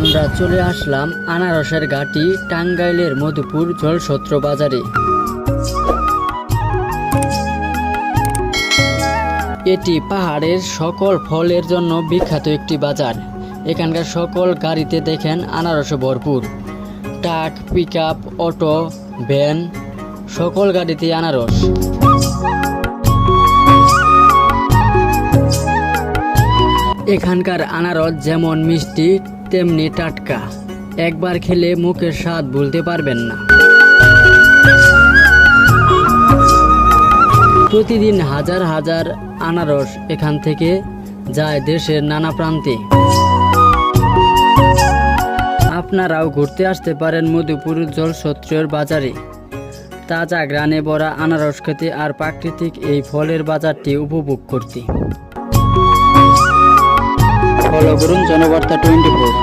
আমরা চলে আসলাম আনারসের ঘাটি টাঙ্গাইলের মধুপুর জলসত্র বাজারে। এটি পাহাড়ের সকল ফলের জন্য বিখ্যাত একটি বাজার। এখানকার সকল গাড়িতে দেখেন আনারসে ভরপুর। ট্রাক পিক অটো, ভ্যান, সকল গাড়িতে আনারস। এখানকার আনারস যেমন মিষ্টি তেমনি টাটকা। একবার খেলে মুখের স্বাদ ভুলতে পারবেন না। প্রতিদিন হাজার হাজার আনারস এখান থেকে যায় দেশের নানা প্রান্তে। আপনারাও ঘুরতে আসতে পারেন মধুপুর জলসত্রের বাজারে। তাজা গ্রানে ভরা আনারস খেতে আর প্রাকৃতিক এই ফলের বাজারটি উপভোগ করতে। గురించి అనవార్త ట్వంటీ ఫోర్.